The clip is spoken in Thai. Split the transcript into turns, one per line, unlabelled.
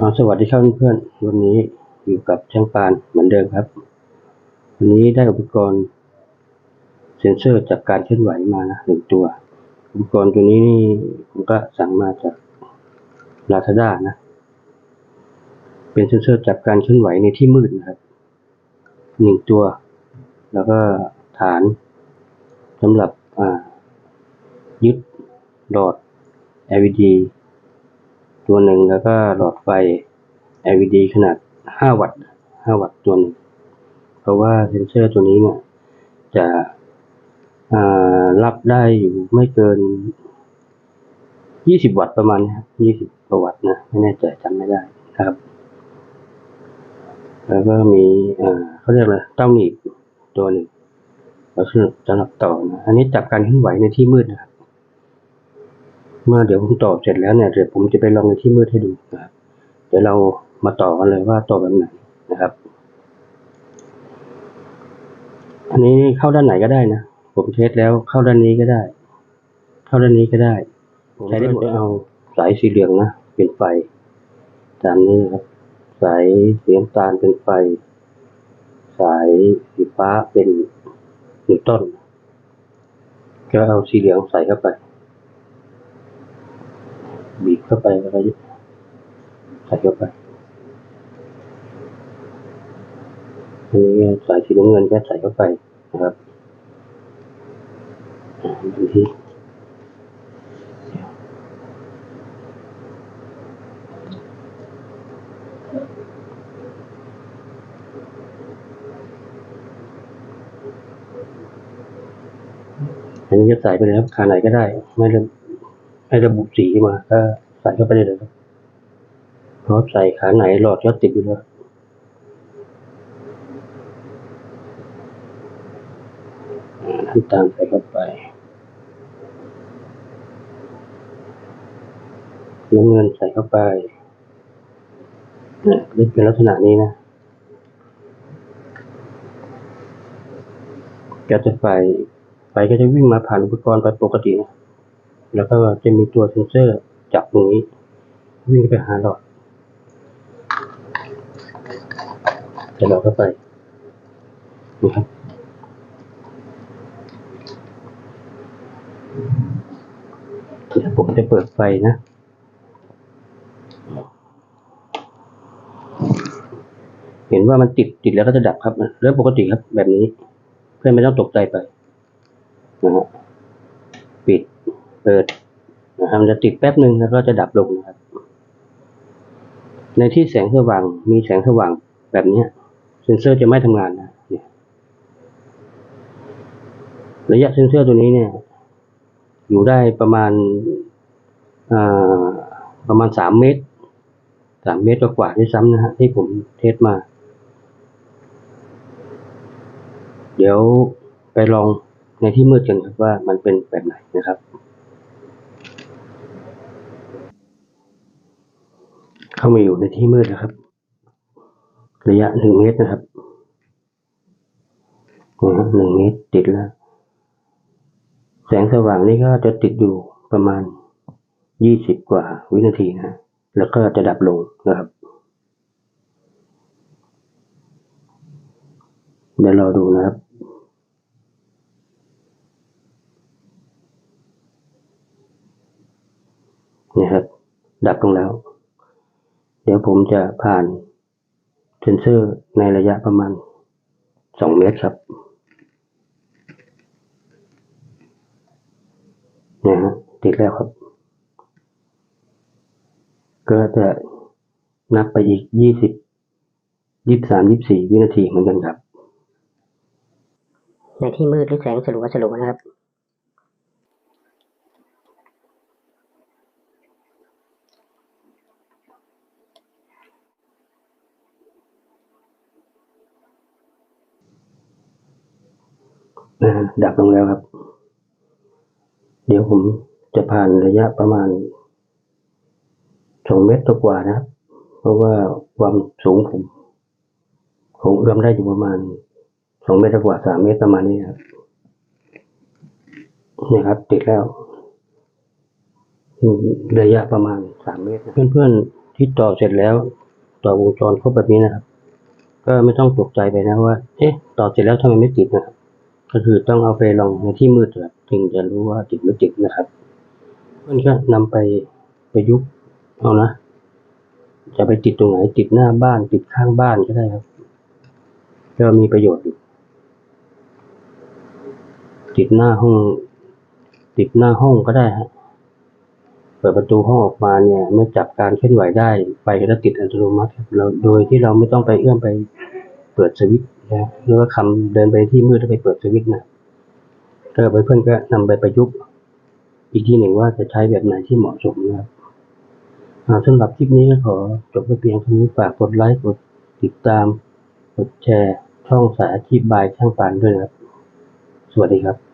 อ่าสวัสดีครับเพื่อนๆวันนี้อยู่กับช่างปานเหมือนเดิมครับ วันนี้ได้อุปกรณ์เซ็นเซอร์จับการเคลื่อนไหวมานะหนึ่งตัว อุปกรณ์ตัวนี้นี่ผมก็สั่งมาจากลาซาด้านะ เป็นเซ็นเซอร์จับการเคลื่อนไหวในที่มืดนะครับหนึ่งตัว แล้วก็ฐานสำหรับยึดหลอด LED ตัวหนึ่งแล้วก็หลอดไฟ LED ขนาด 5 วัตต์ 5 วัตต์ตัวหนึ่ง เพราะว่าเซนเซอร์ตัวนี้เนี่ยจะรับได้อยู่ไม่เกิน 20 วัตต์ประมาณนี้ครับ20กว่าวัตต์นะ ไม่แน่ใจจำไม่ได้นะครับ แล้วก็มีเขาเรียกอะไรเต้าหนีบตัวหนึ่งแล้วสำหรับสำหรับต่อนะ อันนี้จับการเคลื่อนไหวในที่มืดนะครับ เมื่อเดี๋ยวผมต่อเสร็จแล้วเนี่ยเดี๋ยวผมจะไปลองในที่มืดให้ดูนะครับ เดี๋ยวเรามาต่อกันเลยว่าต่อแบบไหนนะครับ อันนี้เข้าด้านไหนก็ได้นะ ผมเทสแล้วเข้าด้านนี้ก็ได้ เข้าด้านนี้ก็ได้ใช้ได้หมดเอาสายสีเหลืองนะเป็นไฟ ตามนี้นะครับ สายสีน้ำตาลเป็นไฟ สายสีฟ้าเป็นนิวตันก็เอาสีเหลืองใส่เข้าไป เข้าไปแล้วก็ใส่เข้าไปอันนี้สายสีน้ำเงินก็ใส่เข้าไปนะครับดูที่อันนี้จะใส่ไปเลยครับขาไหนก็ได้ ไม่ระไม่ระบุสีมาก็ ส่เข้าไปได้เลยครับเพราะใส่ขาไหนหลอดก็ติดอยู่แล้วอ่น้ำตาลใส่เข้าไปน้ำเงินใส่เข้าไปเนี่ยเป็นลักษณะนี้นะก็จะไฟไฟก็จะวิ่งมาผ่านอุปกรณ์ไปปกตินะ แล้วก็จะมีตัวเซ็นเซอร์ จับตรงนี้ วิ่งไปหาหลอดจะหลอดเข้าไปนะครับเดี๋ยวผมจะเปิดไฟนะเห็นว่ามันติดติดแล้วก็จะดับครับเรื่องปกติครับแบบนี้ เพื่อนไม่ต้องตกใจไปนะฮะปิดเปิด นะครับมันจะติดแป๊บหนึ่งแล้วก็จะดับลงนะครับ ในที่แสงสว่างมีแสงสว่างแบบนี้เซนเซอร์จะไม่ทำงานนะเนี่ยระยะเซนเซอร์ตัวนี้เนี่ย อยู่ได้ประมาณาประมาณสามเมตรสามเมตรกว่าๆด้วยซ้ำนะฮะที่ผมเทสมา เดี๋ยวไปลองในที่มืดกันครับว่ามันเป็นแบบไหนนะครับ เข้ามาอยู่ในที่มืดนะครับ ระยะหนึ่งเมตรนะครับนะหนึ่งเมตรติดแล้ว แสงสว่างนี่ก็จะติดอยู่ประมาณยี่สิบกว่าวินาทีนะ แล้วก็จะดับลงนะครับ เดี๋ยวรอดูนะครับนี่ครับ ดับลงแล้ว ดี๋ยวผมจะผ่านเซนเซอร์ในระยะประมาณสองเมตรครับนะฮะติดแล้วครับ ก็จะนับไปอีกยี่สิบยี่สามยี่สี่วินาทีเหมือนกันครับ
ในที่มืดหรือแสงสลัวสลัวนะครับ
ดับลงแล้วครับ เดี๋ยวผมจะผ่านระยะประมาณสองเมตรกว่านะครับ เพราะว่าความสูงผมคงเอื้อมได้อยู่ประมาณสองเมตรกว่าสามเมตรประมาณนี้ครับนี่ครับ ติดแล้วระยะประมาณสามเมตรนเพื่อนๆที่ต่อเสร็จแล้ว ต่อวงจรครบแบบนี้นะครับ ก็ไม่ต้องตกใจไปนะว่า เอ๊ะ ต่อเสร็จแล้วทำไมไม่ติดนะครับ ก็คือต้องเอาไปลองในที่มืดครับถึงจะรู้ว่าติดไม่ติดนะครับมันก็นำไปประยุกต์เอานะ จะไปติดตรงไหนติดหน้าบ้านติดข้างบ้านก็ได้ครับก็มีประโยชน์อยู่ติดหน้าห้อง ติดหน้าห้องก็ได้ฮะเปิดประตูห้องออกมาเนี่ยเมื่อจับการเคลื่อนไหวได้ไฟก็จะติดอัตโนมัติครับเราโดยที่เราไม่ต้องไปเอื้อมไปเปิดสวิตช์ นะหรือว่าคำเดินไปที่มืดแล้วไปเปิดสวิตช์นะก็เพื่อนๆก็นำไปประยุกต์ อีกทีหนึ่งว่าจะใช้แบบไหนที่เหมาะสมนะครับสำหรับคลิปนี้ก็ขอจบไปเพียงเท่านี้ฝากกดไลค์กดติดตาม กดแชร์ ช่องสายอาชีพบายช่างปานด้วยนะครับ สวัสดีครับ